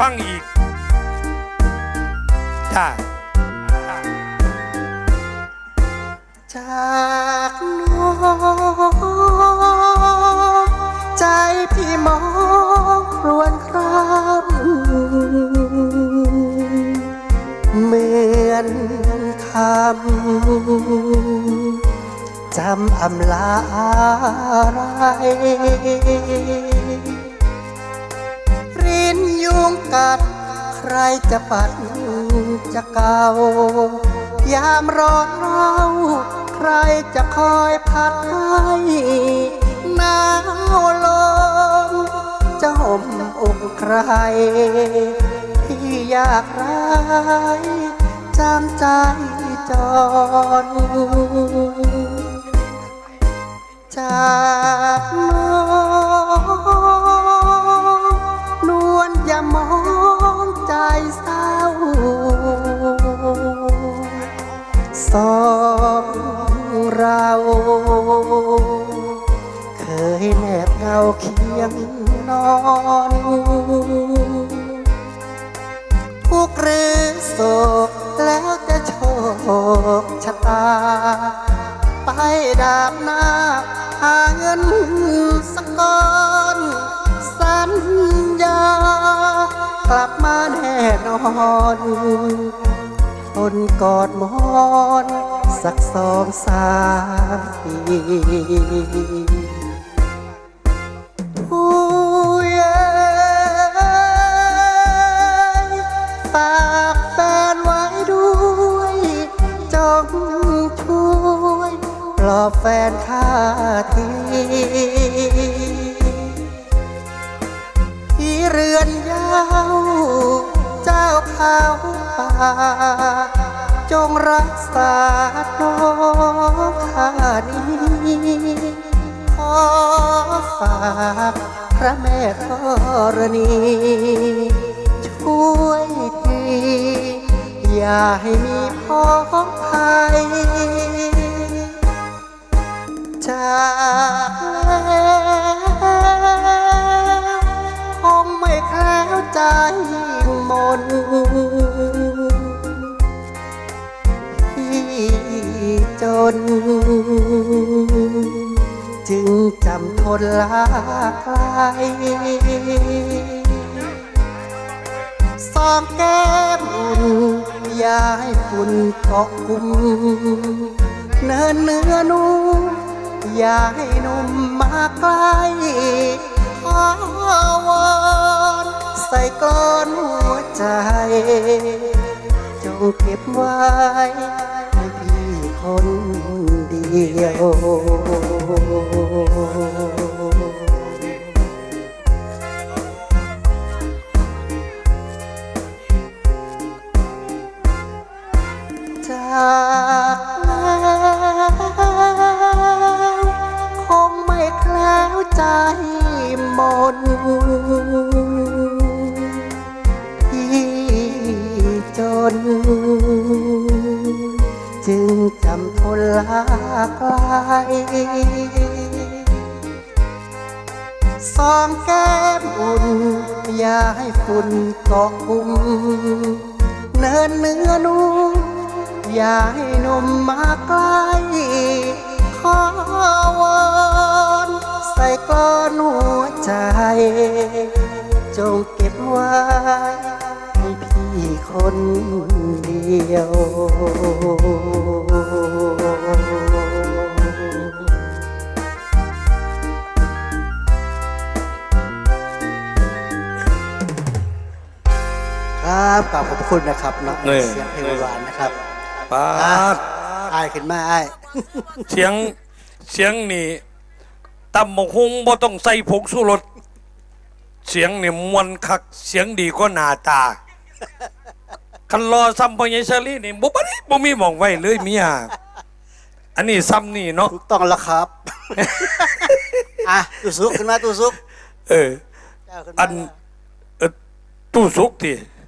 ฟังอีกจ้าจากน้องใจพี่มองรวญครามเหมือนคำจำอำลาอะไร ยุงกัด ใครจะปัดจะเกายามร้อนเราใครจะคอยพัดให้หนาวลมจะห่มอกใคร ที่อยากร้ายจำใจจราเคียงนอนทุกข์หรือโศกแล้วจะโชคชะตา ไปดาบหน้าหาเงินสักก้อนสัญญา กลับมาแน่นอนทนกอดมอนสักสองสามปี ยฝากแฟนไว้ด้วยจงช่วยปลอบแฟนข้าทีที่เรือนยาวเจ้าเขาป่าจงรักษาน้องข้านี้ ฝากพระแม่ธรณี ช่วยที อย่าให้มีพ้องภัยจากแล้วคงไม่แคล้วใจมนพี่จน จำทนลาไกลสองแก้มอุ่นยาให้ฝุ่นเกาะกุมเนินเนื้อนุ่มยาให้หนุ่มมาใกล้ขอวอนใส่กลอนหัวใจ จงเก็บไว้ให้พี่คนเดียว จากแล้วคงไม่แคล้วใจมนที่จน จึงจำทนลาไกลสองแก้มอุ่น อย่าให้ฝุ่นเกาะกลุ่มเนินเนื้อนุ่ม อย่าให้หนุ่มมาใกล้ขอวอนใส่กลอนหัวใจ จงเก็บไว้ให้พี่คนเดียวครับขอบพระคุณนะครับน้องนี่เสียงเพลงหวานนะครับ ปาอะดอายขึ้นมาไอ้ายเสียงเสียงนี่ตำหมกฮุงบ่ต้องใส่ผงสุรสเสียงนี่มวนคัก เสียงดีก็หน้าตา คันรอซ้ำพอยังชาลีนี่บ่บ่ได้บ่มีหมองไว้เลยเมียอันนี้ซ้ำนี่เนาะถูกต้องแล้วครับ อะตู้ซุกขึ้นมาตู้ซุกเออ เจ้าขึ้นอัมานเออตู้สุกติเ